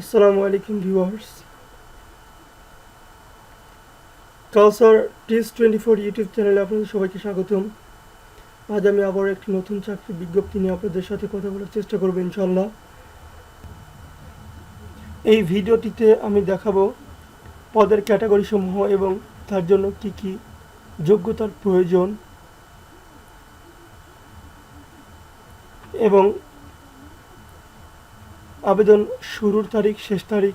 আসসালামু আলাইকুম ভিউয়ার্স। কাউসার টিস টোয়েন্টি ফোর ইউটিউব চ্যানেলে আপনাদের সবাইকে স্বাগতম। আজ আমি আবার একটি নতুন চাকরি বিজ্ঞপ্তি নিয়ে আপনাদের সাথে কথা বলার চেষ্টা করব ইনশাল্লাহ এই ভিডিওটিতে আমি দেখাবো পদের ক্যাটাগরি সমূহ এবং তার জন্য কি কি যোগ্যতার প্রয়োজন এবং আবেদন শুরুর তারিখ, শেষ তারিখ।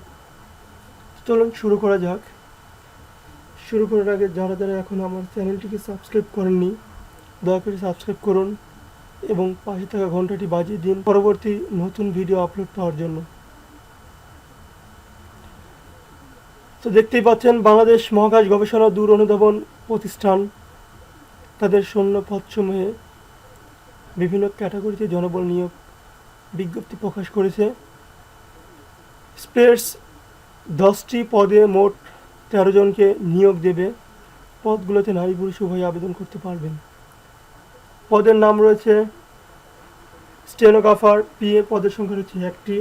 চলুন শুরু করা যাক। শুরু করার আগে যারা যারা এখন আমার চ্যানেলটিকে সাবস্ক্রাইব করেননি, দয়া করে সাবস্ক্রাইব করুন এবং পাশে থাকা ঘন্টাটি বাজিয়ে দিন পরবর্তী নতুন ভিডিও আপলোড পাওয়ার জন্য। তো দেখতেই পাচ্ছেন, বাংলাদেশ মহাকাশ গবেষণা দূর অনুধাবন প্রতিষ্ঠান। তাদের শূন্য পদসমূহে বিভিন্ন ক্যাটাগরিতে জনবল নিয়োগ বিজ্ঞপ্তি প্রকাশ করেছে। স্পেস দশটি পদে মোট তেরো জনকে নিয়োগ দেবে। পদগুলোতে নারী পুরুষ উভয় আবেদন করতে পারবেন। পদের নাম রয়েছে স্টেনোগ্রাফার, পিএ পদের সংখ্যা রয়েছে একটি।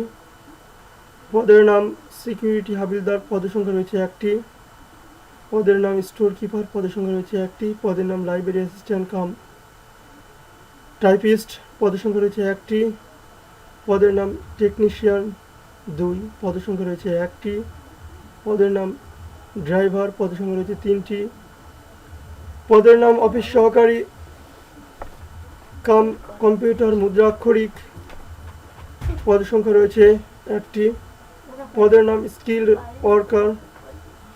পদের নাম সিকিউরিটি হাবিলদার পদের সংখ্যা রয়েছে একটি। পদের নাম স্টোর কিপার পদের সংখ্যা রয়েছে একটি। পদের নাম লাইব্রেরি অ্যাসিস্ট্যান্ট কাম টাইপিস্ট পদের সংখ্যা রয়েছে একটি। পদের নাম টেকনিশিয়ান দুই পদের সংখ্যা রয়েছে একটি। পদের নাম ড্রাইভার পদের সংখ্যা রয়েছে তিনটি। পদের নাম অফিস সহকারী, কাম কম্পিউটার মুদ্রাক্ষরিক। পদের সংখ্যা রয়েছে একটি। পদের নাম স্কিল ওয়ার্কার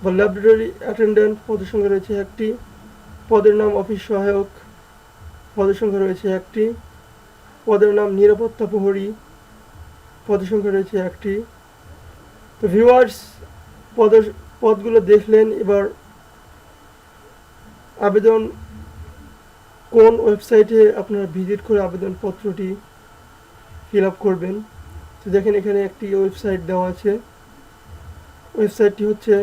বা ল্যাবরেটরি অ্যাটেন্ডেন্ট পদের সংখ্যা রয়েছে একটি। পদের নাম অফিস সহায়ক পদের সংখ্যা রয়েছে একটি। পদের নাম নিরাপত্তা প্রহরী পদের রয়েছে একটি। তো ভিউয়ার্স পদের পদগুলো দেখলেন, এবার আবেদন কোন ওয়েবসাইটে আপনারা ভিজিট করে আবেদনপত্রটি ফিল আপ করবেন। তো দেখেন এখানে একটি ওয়েবসাইট দেওয়া আছে। ওয়েবসাইটটি হচ্ছে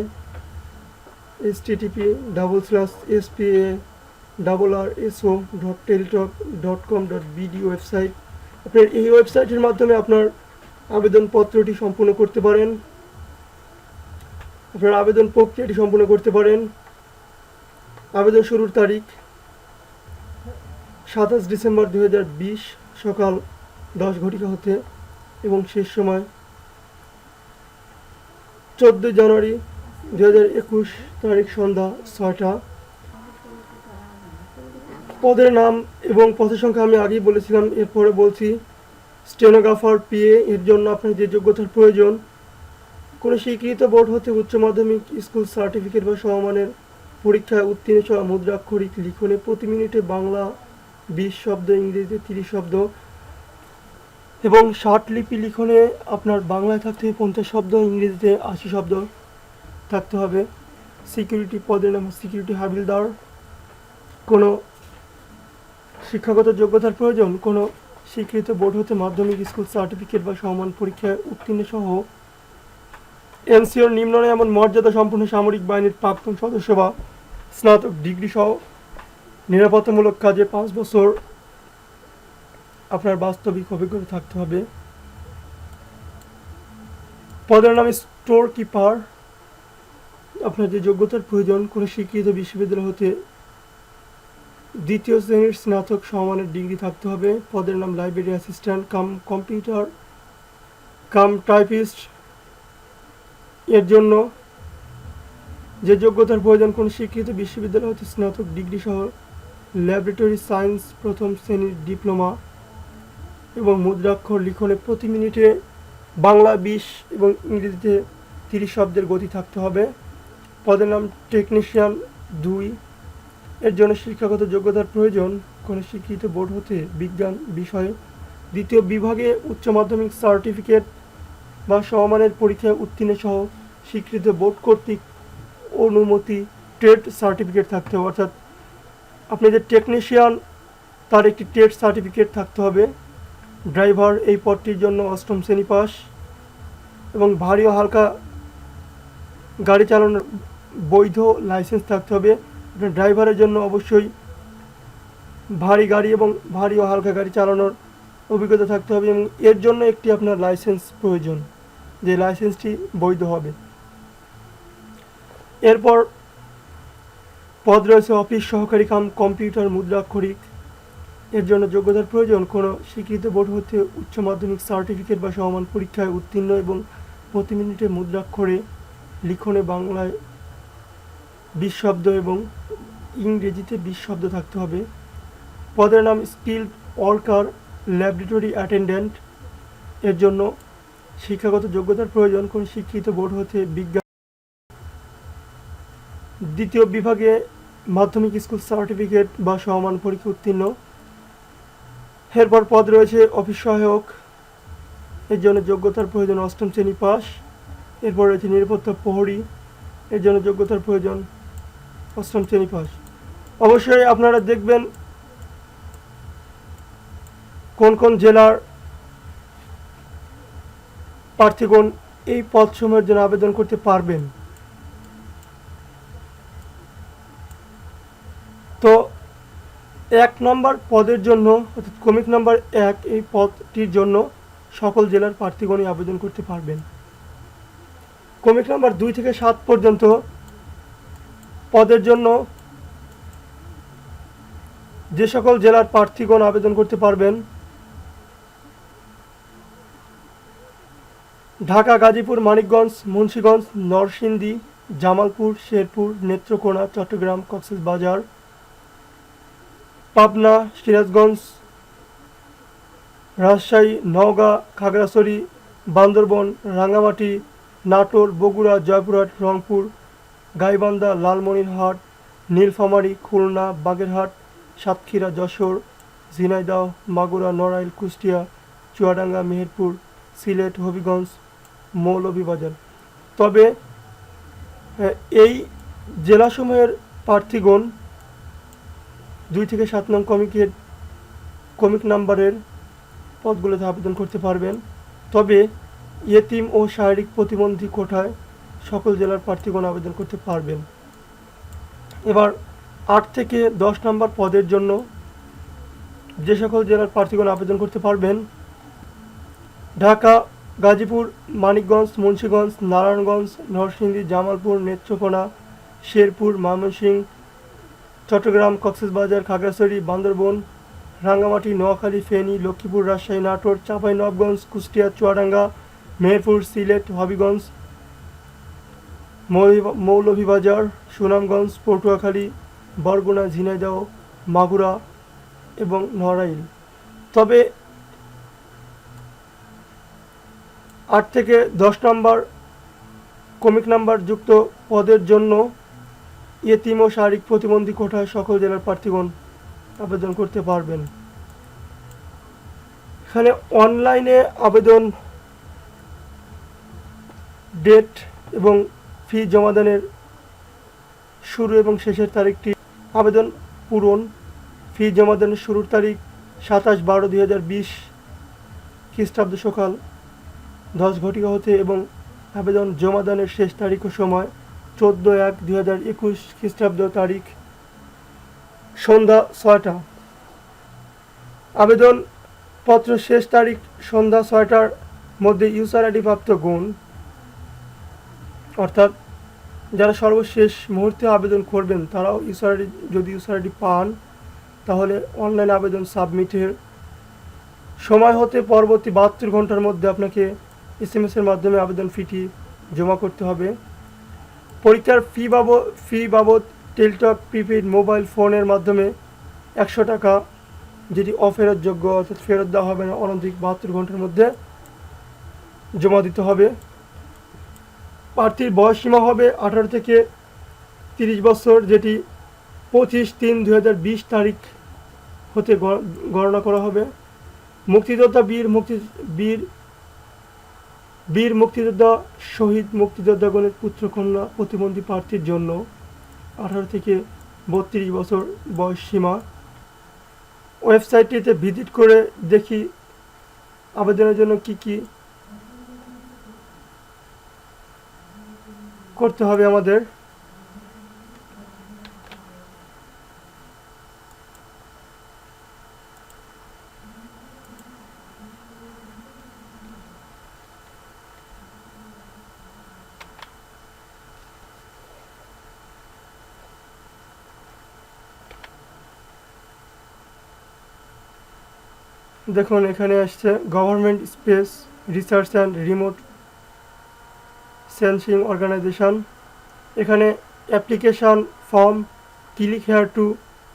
H TTP double slash SPA double R SO dot Teletalk dot com dot BD website আপনার এই ওয়েবসাইটের মাধ্যমে আপনার আবেদনপত্রটি সম্পূর্ণ করতে পারেন। আপনার আবেদন প্রক্রিয়াটি সম্পূর্ণ করতে পারেন। আবেদন শুরুর তারিখ সাতাশ ডিসেম্বর দু হাজার বিশ সকাল দশ ঘটিকা হতে এবং শেষ সময় চোদ্দোই জানুয়ারি দু একুশ তারিখ সন্ধ্যা ছয়টা। পদের নাম এবং পথের সংখ্যা আমি আগেই বলেছিলাম, এরপরে বলছি স্টেনোগ্রাফার পিএ এর জন্য আপনার যে যোগ্যতার প্রয়োজন, কোনো স্বীকৃত বোর্ড হতে উচ্চ মাধ্যমিক স্কুল সার্টিফিকেট বা সমমানের পরীক্ষায় উত্তীর্ণ সহ মুদ্রাক্ষরিক লিখনে প্রতি মিনিটে বাংলা বিশ শব্দ, ইংরেজিতে তিরিশ শব্দ এবং ষাট লিপি লিখনে আপনার বাংলায় থাকতে হবে পঞ্চাশ শব্দ, ইংরেজিতে আশি শব্দ থাকতে হবে। সিকিউরিটি পদের নাম সিকিউরিটি হাবিলদার। কোনো শিক্ষাগত যোগ্যতার প্রয়োজন, কোনো স্বীকৃত বোর্ড হতে মাধ্যমিক স্কুল সার্টিফিকেট বা সমান পরীক্ষায় উত্তীর্ণ সহ এনসিওর নিম্ন এমন মর্যাদা সম্পূর্ণ সামরিক বাহিনীর প্রাক্তন সদস্য বা স্নাতক ডিগ্রি সহ নিরাপত্তামূলক কাজে পাঁচ বছর আপনার বাস্তবিক অভিজ্ঞতা থাকতে হবে। পদের নাম স্টোর কিপার আপনার যে যোগ্যতার প্রয়োজন, কোনো স্বীকৃত বিশ্ববিদ্যালয় হতে দ্বিতীয় শ্রেণির স্নাতক সমানের ডিগ্রি থাকতে হবে। পদের নাম library assistant cum computer cum typist এর জন্য যে যোগ্যতার প্রয়োজন কোন স্বীকৃত বিশ্ববিদ্যালয় হতে স্নাতক ডিগ্রি সহ ল্যাবরেটরি সায়েন্স প্রথম শ্রেণির ডিপ্লোমা এবং মুদ্রাক্ষর লিখনে প্রতি মিনিটে বাংলা, বিশ এবং ইংরেজিতে তিরিশ শব্দের গতি থাকতে হবে। পদের নাম টেকনিশিয়ান দুই। এর জন্য শিক্ষাগত যোগ্যতার প্রয়োজন, কোনো শিক্ষিত বোর্ড হতে বিজ্ঞান বিষয়ে। দ্বিতীয়, বিভাগে উচ্চ মাধ্যমিক সার্টিফিকেট বা সমমানের পরীক্ষায় উত্তীর্ণ সহ স্বীকৃত বোর্ড কর্তৃক অনুমতি ট্রেড সার্টিফিকেট থাকতে হবে। অর্থাৎ আপনি যে টেকনিশিয়ান তার একটি ট্রেড সার্টিফিকেট থাকতে হবে। ড্রাইভার এই পদটির জন্য অষ্টম শ্রেণি পাস এবং ভারী ও হালকা গাড়ি চালানোর বৈধ লাইসেন্স থাকতে হবে। আপনার ড্রাইভারের জন্য অবশ্যই ভারী গাড়ি এবং ভারী ও হালকা গাড়ি চালানোর অভিজ্ঞতা থাকতে হবে এবং এর জন্য একটি আপনার লাইসেন্স প্রয়োজন, যে লাইসেন্সটি বৈধ হবে। এরপর পদ রয়েছে অফিস সহকারী কাম, কম্পিউটার মুদ্রাক্ষরিক এর জন্য যোগ্যতার প্রয়োজন, কোনো স্বীকৃত বোর্ড হতে উচ্চ মাধ্যমিক সার্টিফিকেট বা সমান পরীক্ষায় উত্তীর্ণ এবং প্রতি মিনিটে মুদ্রাক্ষরে লিখনে বাংলায় বিশ শব্দ এবং ইংরেজিতে বিশ শব্দ থাকতে হবে। পদের নাম স্কিল্ড ওয়ার্কার ল্যাবরেটরি অ্যাটেন্ডেন্ট। এর জন্য শিক্ষাগত যোগ্যতার প্রয়োজন। কোন শিক্ষিত বোর্ড হতে বিজ্ঞান দ্বিতীয় বিভাগে মাধ্যমিক স্কুল সার্টিফিকেট বা সমমান পরীক্ষা উত্তীর্ণ। এরপর পদ রয়েছে অফিস সহায়ক। এর জন্য যোগ্যতার প্রয়োজন অষ্টম শ্রেণি পাস এরপর রয়েছে নিরাপত্তা প্রহরী। এর জন্য যোগ্যতার প্রয়োজন অষ্টম শ্রেণি পাস। অবশ্যই আপনারা দেখবেন কোন কোন জেলার প্রার্থীগণ এই পদসমূহের জন্য আবেদন করতে পারবেন। তো এক নম্বর পদের জন্য, অর্থাৎ কমিক নাম্বার এক এই পদটির জন্য সকল জেলার প্রার্থীগণই আবেদন করতে পারবেন। কমিক নাম্বার দুই থেকে সাত পর্যন্ত পদের জন্য যে সকল জেলার প্রার্থীগণ আবেদন করতে পারবেন, ঢাকা, গাজীপুর, মানিকগঞ্জ, মুন্সীগঞ্জ, নরসিংদী, জামালপুর, শেরপুর, নেত্রকোনা, চট্টগ্রাম, কক্সবাজার, পাবনা, সিরাজগঞ্জ, রাজশাহী, নওগাঁ, খাগড়াছড়ি, বান্দরবন, রাঙ্গামাটি, নাটোর, বগুড়া, জয়পুরহাট, রংপুর গাইবান্ধা, লালমনিরহাট, নীলফামারী, খুলনা, বাগেরহাট, সাতক্ষীরা, যশোর, ঝিনাইদহ, মাগুরা, নড়াইল, কুষ্টিয়া, চুয়াডাঙ্গা, মেহেরপুর, সিলেট, হবিগঞ্জ, মৌলভীবাজার। তবে এই জেলাসমূহের প্রার্থীগণ দুই থেকে সাত নং কমিকের কমিক নাম্বারের পদগুলোতে আবেদন করতে পারবেন। তবে ইয়েতিম ও শারীরিক প্রতিবন্ধী কোঠায় সকল জেলার প্রার্থীগণ আবেদন করতে পারবেন। এবার আট থেকে দশ নম্বর পদের জন্য যে সকল জেলার প্রার্থীগণ আবেদন করতে পারবেন, ঢাকা, গাজীপুর, মানিকগঞ্জ, মুন্সীগঞ্জ, নারায়ণগঞ্জ, নরসিংদী, জামালপুর, নেত্রকোনা, শেরপুর, ময়মনসিংহ, চট্টগ্রাম, কক্সবাজার, খাগড়াছড়ি, বান্দরবন, রাঙ্গামাটি, নোয়াখালী, ফেনী, লক্ষ্মীপুর, রাজশাহী, নাটোর, চাঁপাইনবাবগঞ্জ, কুষ্টিয়া, চুয়াডাঙ্গা, মেহেরপুর, সিলেট, হবিগঞ্জ মৌলভীবাজার, সুনামগঞ্জ, পটুয়াখালী, বরগুনা, ঝিনাইদহ, মাগুরা এবং নড়াইল। তবে আট থেকে দশ নম্বর কমিক নাম্বার যুক্ত পদের জন্য এতিম ও শারীরিক প্রতিবন্ধী কোঠায় সকল জেলার প্রার্থীগণ আবেদন করতে পারবেন। এখানে অনলাইনে আবেদন ডেট এবং ফি জমাদানের শুরু এবং শেষের তারিখটি আবেদন পূরণ। ফি জমাদানের শুরুর তারিখ সাতাশ বারো দুই হাজার বিশ খ্রিস্টাব্দ সকাল দশ ঘটিকা হতে এবং আবেদন জমাদানের শেষ তারিখ ও সময় চোদ্দ এক দুই হাজার একুশ খ্রিস্টাব্দ তারিখ সন্ধ্যা ছয়টা। আবেদন পত্র শেষ তারিখ সন্ধ্যা ছয়টার মধ্যে ইউসার আইডি প্রাপ্ত গুণ, অর্থাৎ যারা সর্বশেষ মুহূর্তে আবেদন করবেন, তারাও ইউসার আইডি যদি ইউসার আইডি পান, তাহলে অনলাইন আবেদন সাবমিটের সময় হতে পরবর্তী বাহাত্তর ঘণ্টার মধ্যে আপনাকে এস এম এর মাধ্যমে আবেদন ফিটি জমা করতে হবে। পরীক্ষার ফি বাবদ ফি বাবদ টেলটক প্রিপেড মোবাইল ফোনের মাধ্যমে একশো টাকা, যেটি অফেরতযোগ্য অর্থাৎ ফেরত দেওয়া হবে না, অনধিক বাহাত্তর ঘণ্টার মধ্যে জমা দিতে হবে। প্রার্থীর বয়স সীমা হবে, আঠারো থেকে তিরিশ বছর, যেটি পঁচিশ তিন দু তারিখ হতে গণনা করা হবে। মুক্তিযোদ্ধা বীর মুক্তি, বীর বীর মুক্তিযোদ্ধা শহীদ মুক্তিযোদ্ধাগণের পুত্রকন্যা প্রতিবন্ধী প্রার্থীর জন্য আঠারো থেকে বত্রিশ বছর বয়স সীমা। ওয়েবসাইটটিতে ভিজিট করে দেখি আবেদনের জন্য কি কি করতে হবে আমাদের। দেখুন এখানে আসছে government space research and remote sensing organisation. এখানে application form click here to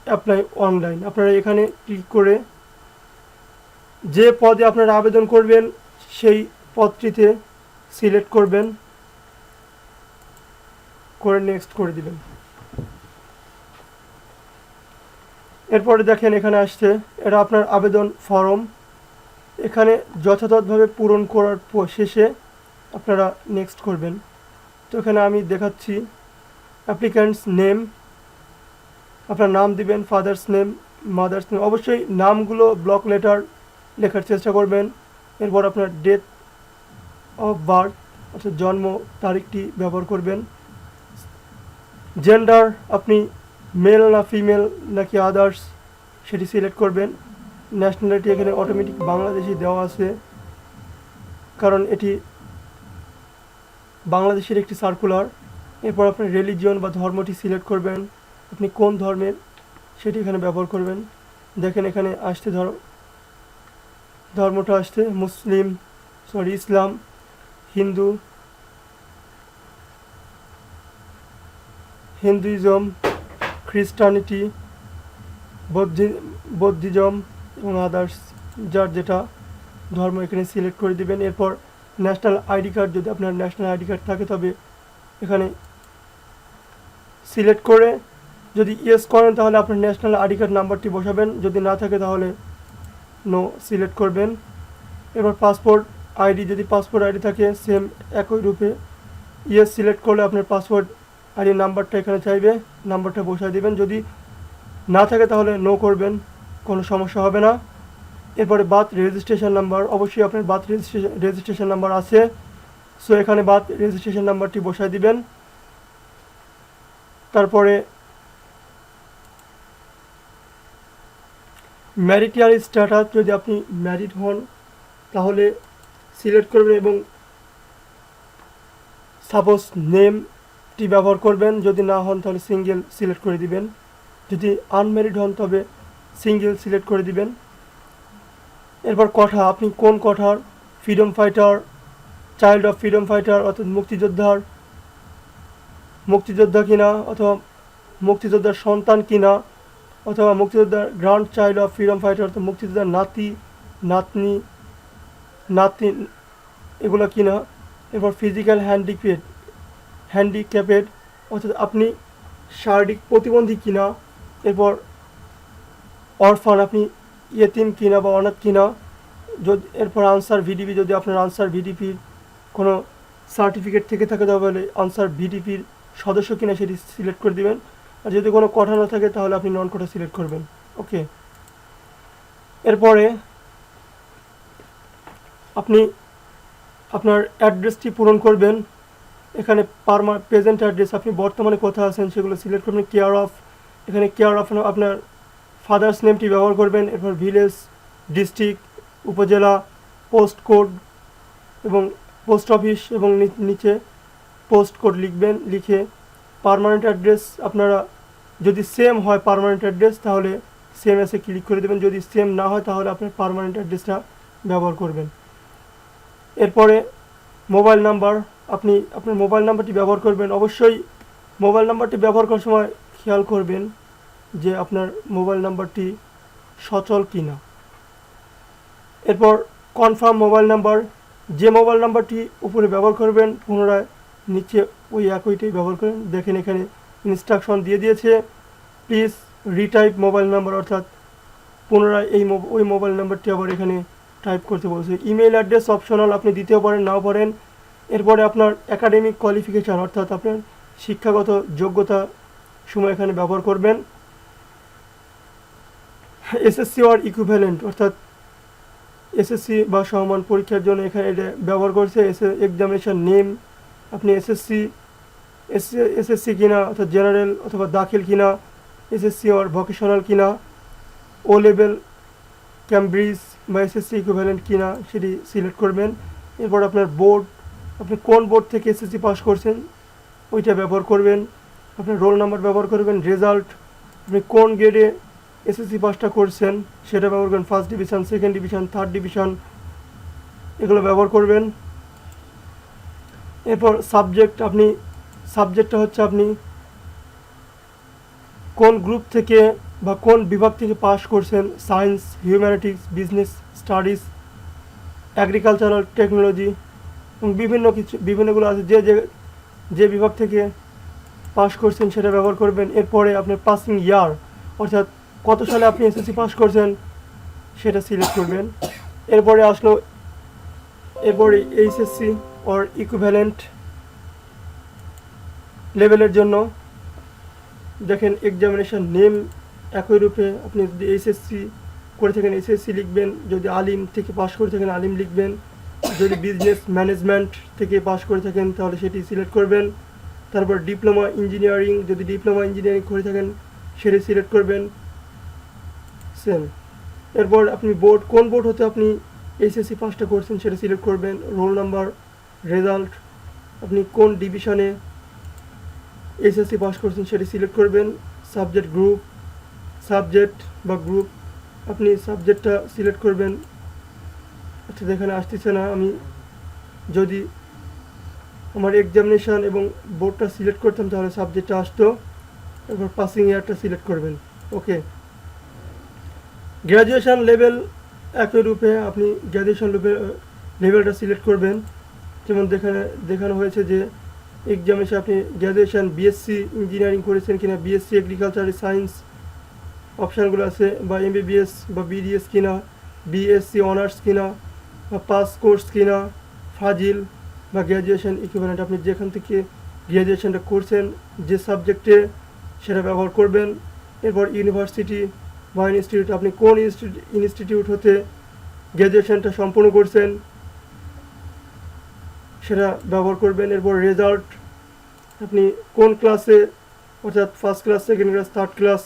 apply online. আপনারা এখানে ক্লিক করে যে পদে আপনারা আবেদন করবেন, সেই পদটিতে সিলেক্ট করবেন। করে নেক্সট করে দিবেন এরপরে দেখেন এখানে আসছে, এটা আপনার আবেদন ফর্ম। এখানে যথাযথভাবে পূরণ করার শেষে আপনারা নেক্সট করবেন। তো এখানে আমি দেখাচ্ছি অ্যাপ্লিক্যান্টস নেম আপনার নাম দিবেন ফাদার্স নেম মাদার্স নেম অবশ্যই নামগুলো ব্লক লেটার লেখার চেষ্টা করবেন। এরপর আপনার ডেট অফ বার্থ অর্থাৎ জন্ম তারিখটি ব্যবহার করবেন। জেন্ডার আপনি মেল না ফিমেল নাকি আদার্স সেটি সিলেক্ট করবেন। ন্যাশনালিটি এখানে অটোমেটিক বাংলাদেশি দেওয়া আছে। কারণ এটি বাংলাদেশের একটি সার্কুলার এরপর আপনি রিলিজিয়ন বা ধর্মটি সিলেক্ট করবেন, আপনি কোন ধর্মের সেটি এখানে ব্যবহার করবেন। দেখেন এখানে আসতে ধর, ধর্মটা আসতে মুসলিম সরি ইসলাম, হিন্দু, হিন্দুইজম, খ্রিস্টানিটি, বৌদ্ধি, বৌদ্ধিজম এবং আদার্স যার যেটা ধর্ম এখানে সিলেক্ট করে দিবেন। এরপর ন্যাশনাল আইডি কার্ড যদি আপনার ন্যাশনাল আইডি কার্ড থাকে, তবে এখানে সিলেক্ট করে যদি ইয়েস করেন, তাহলে আপনার ন্যাশনাল আইডি কার্ড নাম্বারটি বসাবেন। যদি না থাকে, তাহলে নো সিলেক্ট করবেন। এবার পাসপোর্ট আইডি যদি পাসপোর্ট আইডি থাকে সেম একই রূপে ইয়েস সিলেক্ট করলে আপনার পাসপোর্ট আইডি নাম্বারটা এখানে চাইবে। নাম্বারটা বসায় দিবেন। যদি না থাকে, তাহলে নো করবেন। কোনো সমস্যা হবে না। এরপরে বাথ রেজিস্ট্রেশন নাম্বার, অবশ্যই আপনার বাথ রেজিস্ট্রেশন রেজিস্ট্রেশন নাম্বার আছে। সো এখানে বাথ রেজিস্ট্রেশন নাম্বারটি বসায় দিবেন। তারপরে ম্যারিটিয়াল স্ট্যাটাস, যদি আপনি ম্যারিড হন, তাহলে সিলেক্ট করবেন এবং সাপোজ নেমটি ব্যবহার করবেন। যদি না হন, তাহলে সিঙ্গেল সিলেক্ট করে দিবেন। যদি আনম্যারিড হন, তবে সিঙ্গেল সিলেক্ট করে দিবেন। এরপর কথা আপনি কোন কঠার? Freedom fighter child of freedom fighter অর্থাৎ মুক্তিযোদ্ধার, মুক্তিযোদ্ধা কিনা, অথবা মুক্তিযোদ্ধার সন্তান কিনা, অথবা মুক্তিযোদ্ধার grandchild of freedom fighter অর্থাৎ মুক্তিযোদ্ধার নাতি, নাতনি, নাতি, এগুলো কিনা? এরপর ফিজিক্যাল হ্যান্ডিক্যাপেড হ্যান্ডিক্যাপেড অর্থাৎ আপনি শারীরিক প্রতিবন্ধী কিনা? এরপর অরফান আপনি ইয়েতিম কিনা বা অনাথ কিনা, যদি এরপর আনসার ভিডিপি, যদি আপনার আনসার ভিডিপির কোনো সার্টিফিকেট থেকে থাকে, তাহলে আনসার ভিডিপির সদস্য কিনা সেটি সিলেক্ট করে দিবেন। আর যদি কোনো কথা না থাকে, তাহলে আপনি নন কঠা সিলেক্ট করবেন। ওকে এরপরে আপনি আপনার অ্যাড্রেসটি পূরণ করবেন। এখানে পারমা, প্রেজেন্ট অ্যাড্রেস, আপনি বর্তমানে কোথায় আছেন সেগুলো সিলেক্ট করবেন। কেয়ার অফ এখানে কেয়ার অফ আপনার ফাদার্স নেমটি ব্যবহার করবেন, এরপর village, district, upazila, post code এবং পোস্ট অফিস এবং নিচে পোস্ট কোড লিখবেন, লিখে পারমানেন্ট অ্যাড্রেস আপনারা যদি সেম হয় পারমানেন্ট অ্যাড্রেস, তাহলে সেম এসে ক্লিক করে দেবেন। যদি সেম না হয়, তাহলে আপনার পার্মানেন্ট অ্যাড্রেসটা ব্যবহার করবেন। এরপরে মোবাইল নাম্বার, আপনি আপনার মোবাইল নাম্বারটি ব্যবহার করবেন। অবশ্যই মোবাইল নাম্বারটি ব্যবহার করার সময় খেয়াল করবেন। যে আপনার মোবাইল নাম্বারটি সচল কি না এরপর কনফার্ম মোবাইল নাম্বার, যে মোবাইল নাম্বারটি উপরে ব্যবহার করবেন, পুনরায় নিচে ওই একইটাই ব্যবহার করেন। দেখেন এখানে ইনস্ট্রাকশন দিয়ে দিয়েছে প্লিজ রিটাইপ মোবাইল নাম্বার অর্থাৎ পুনরায় এই ওই মোবাইল নাম্বারটি আবার এখানে টাইপ করতে বলছে। ইমেল অ্যাড্রেস অপশনাল আপনি দিতেও পারেন, নাও পারেন। এরপরে আপনার একাডেমিক কোয়ালিফিকেশান অর্থাৎ আপনার শিক্ষাগত যোগ্যতা সময় এখানে ব্যবহার করবেন। এসএসসি আর ইকুইভ্যালেন্ট অর্থাৎ এসএসসি বা সমান পরীক্ষার জন্য এখানে এটা ব্যবহার করছে, এস এক্সামিনেশন নেম আপনি এসএসসি এসএসসি কিনা, অর্থাৎ জেনারেল অথবা দাখিল কিনা এসএসসি আর ভোকেশনাল কিনা ও লেভেল ক্যামব্রিজ বা এসএসসি ইকুইভ্যালেন্ট কিনা, সেটি সিলেক্ট করবেন। এরপর আপনার বোর্ড আপনি কোন বোর্ড থেকে এসএসসি পাস করছেন, ওইটা ব্যবহার করবেন। আপনার রোল নাম্বার ব্যবহার করবেন রেজাল্ট আপনি কোন গ্রেডে এসএসসি পাসটা করছেন, সেটা ব্যবহার করবেন first division second division third division এগুলো ব্যবহার করবেন। এরপর সাবজেক্ট আপনি সাবজেক্টটা হচ্ছে আপনি কোন গ্রুপ থেকে বা কোন বিভাগ থেকে পাস করছেন science humanities business studies agricultural technology বিভিন্ন কিছু, বিভিন্নগুলো আছে, যে যে যে বিভাগ থেকে পাস করছেন সেটা ব্যবহার করবেন। এরপরে আপনার পাসিং ইয়ার অর্থাৎ কত সালে আপনি এসএসসি পাস করছেন সেটা সিলেক্ট করবেন। এরপরে আসলো এরপরে এইচএসসি অর ইকুভ্যালেন্ট লেভেলের জন্য। দেখেন এক্সামিনেশন নেম একই রূপে আপনি যদি এইচএসসি করে থাকেন এসএসসি লিখবেন, যদি আলিম থেকে পাস করে থাকেন, আলিম লিখবেন। যদি বিজনেস ম্যানেজমেন্ট থেকে পাস করে থাকেন, তাহলে সেটি সিলেক্ট করবেন। তারপর ডিপ্লোমা ইঞ্জিনিয়ারিং যদি ডিপ্লোমা ইঞ্জিনিয়ারিং করে থাকেন, সেটি সিলেক্ট করবেন। সেম এরপর আপনি বোর্ড কোন বোর্ড হতে আপনি এইচএসসি পাসটা করছেন সেটা সিলেক্ট করবেন রোল নাম্বার রেজাল্ট আপনি কোন ডিভিশনে এইচএসসি পাস করছেন সেটি সিলেক্ট করবেন সাবজেক্ট গ্রুপ সাবজেক্ট বা গ্রুপ আপনি সাবজেক্টটা সিলেক্ট করবেন। আচ্ছা এখানে আসতেছে না, আমি যদি আমার এক্সামিনেশান এবং বোর্ডটা সিলেক্ট করতাম তাহলে সাবজেক্টটা আসতো, এরপর পাসিং ইয়ারটা সিলেক্ট করবেন। ওকে গ্র্যাজুয়েশন লেভেল একই রূপে আপনি গ্র্যাজুয়েশন লেভেল লেভেলটা সিলেক্ট করবেন। যেমন দেখানে, দেখানো হয়েছে যে এক্সামে এসে আপনি গ্র্যাজুয়েশন বিএসসি ইঞ্জিনিয়ারিং করেছেন কিনা বিএসসি এগ্রিকালচার সায়েন্স অপশানগুলো আছে, বা এমবিবিএস বা বিডিএস কিনা বিএসসি অনার্স কিনা, বা পাস কোর্স কিনা ফাজিল বা গ্র্যাজুয়েশন ইকুইভ্যালেন্ট আপনি যেখান থেকে গ্র্যাজুয়েশনটা করছেন, যে সাবজেক্টে সেটা ব্যবহার করবেন। এরপর ইউনিভার্সিটি বা ইনস্টিটিউট আপনি কোন ইনস্টিটিউট হতে গ্র্যাজুয়েশনটা সম্পূর্ণ করছেন, সেটা ব্যবহার করবেন, এরপর রেজাল্ট আপনি কোন ক্লাসে অর্থাৎ first class second class third class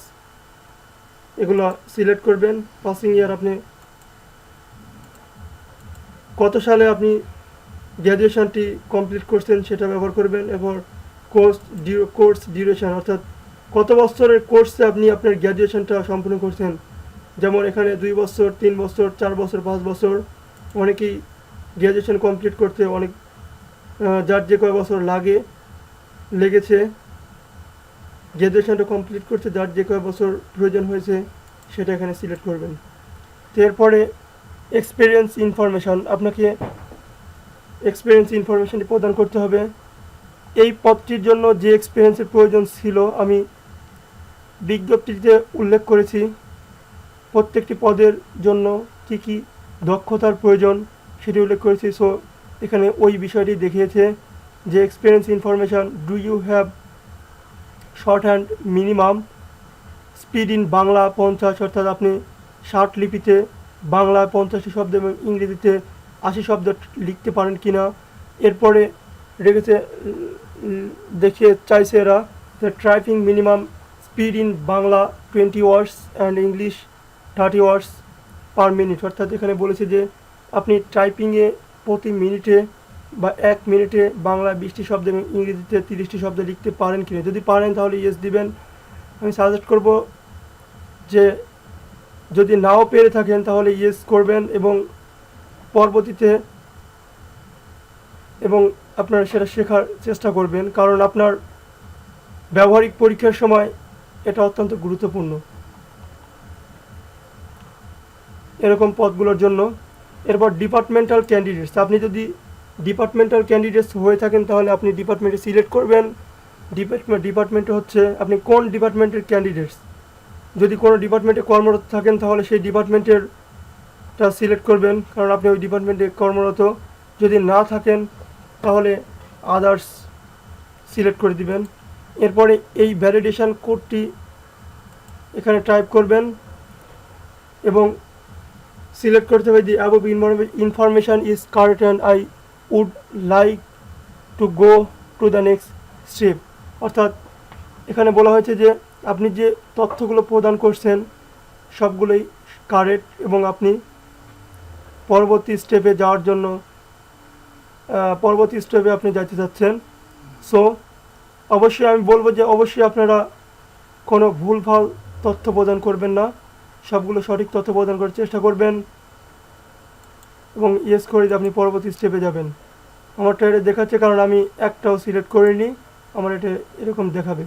এগুলো সিলেক্ট করবেন পাসিং ইয়ার আপনি কত সালে আপনি গ্র্যাজুয়েশনটি কমপ্লিট করছেন সেটা ব্যবহার করবেন, এরপর কোর্স ডিউ কোর্স ডিউরেশন অর্থাৎ কত বছরের কোর্সে আপনি আপনার গ্র্যাজুয়েশনটা সম্পূর্ণ করছেন? যেমন এখানে দুই বছর, তিন বছর, চার বছর, পাঁচ বছর। অনেকেই গ্র্যাজুয়েশন কমপ্লিট করতে অনেক যার যে কয় বছর লাগে, লেগেছে। গ্র্যাজুয়েশনটা কমপ্লিট করতে যার যে কয় বছর প্রয়োজন হয়েছে, সেটা এখানে সিলেক্ট করবেন। এরপরে এক্সপিরিয়েন্স ইনফরমেশন আপনাকে এক্সপিরিয়েন্স ইনফরমেশনটি প্রদান করতে হবে। এই পদটির জন্য যে এক্সপিরিয়েন্সের প্রয়োজন ছিল, আমি বিজ্ঞপ্তিতে উল্লেখ করেছি, প্রত্যেকটি পদের জন্য কী কী দক্ষতার প্রয়োজন সেটি উল্লেখ করেছি। সো এখানে ওই বিষয়টি দেখিয়েছে যে experience information do you have shorthand minimum speed in Bangla পঞ্চাশ, অর্থাৎ আপনি ষাট লিপিতে বাংলায় পঞ্চাশটি শব্দ এবং ইংরেজিতে আশি শব্দ লিখতে পারেন কি না এরপরে রেখেছে দেখিয়ে চাইছে এরা typing minimum speed in Bangla twenty words and English thirty words per minute. অর্থাৎ এখানে বলেছে যে আপনি টাইপিংয়ে প্রতি মিনিটে বা এক মিনিটে বাংলা বিশটি শব্দ এবং ইংরেজিতে তিরিশটি শব্দ লিখতে পারেন কিনা। যদি পারেন তাহলে ইয়েস দিবেন। আমি সাজেস্ট করব যে যদি নাও পেরে থাকেন তাহলে ইয়েস করবেন এবং পরবর্তীতে এবং আপনারা সেটা শেখার চেষ্টা করবেন। কারণ আপনার ব্যবহারিক পরীক্ষার সময় এটা অত্যন্ত গুরুত্বপূর্ণ। এরকম পদগুলোর জন্য এরপর ডিপার্টমেন্টাল ক্যান্ডিডেটস আপনি যদি ডিপার্টমেন্টাল ক্যান্ডিডেটস হয়ে থাকেন, তাহলে আপনি ডিপার্টমেন্টে সিলেক্ট করবেন। ডিপার্টমেন্ট ডিপার্টমেন্টে হচ্ছে আপনি কোন ডিপার্টমেন্টের ক্যান্ডিডেটস যদি কোনো ডিপার্টমেন্টে কর্মরত থাকেন, তাহলে সেই ডিপার্টমেন্টের টা সিলেক্ট করবেন। কারণ আপনি ওই ডিপার্টমেন্টে কর্মরত। যদি না থাকেন, তাহলে আদার্স সিলেক্ট করে দিবেন। এরপরে এই ভ্যালিডেশন কোডটি এখানে টাইপ করবেন এবং সিলেক্ট করতে হবে the above information is correct and I would like to go to the next step অর্থাৎ এখানে বলা হয়েছে যে আপনি যে তথ্যগুলো প্রদান করছেন, সবগুলোই কারেক্ট এবং আপনি পরবর্তী স্টেপে যাওয়ার জন্য পরবর্তী স্টেপে আপনি যেতে চাচ্ছেন। সো অবশ্যই আমি বলব যে অবশ্যই আপনারা কোনো ভুলভাল তথ্য প্রদান করবেন না। সবগুলো সঠিক তথ্য প্রদান করার চেষ্টা করবেন। এবং ইয়েস করে আপনি পরবর্তী স্টেপে যাবেন। আমারটা এটা দেখাচ্ছে কারণ আমি একটাও সিলেক্ট করিনি। আমার এটা এরকম দেখাবে।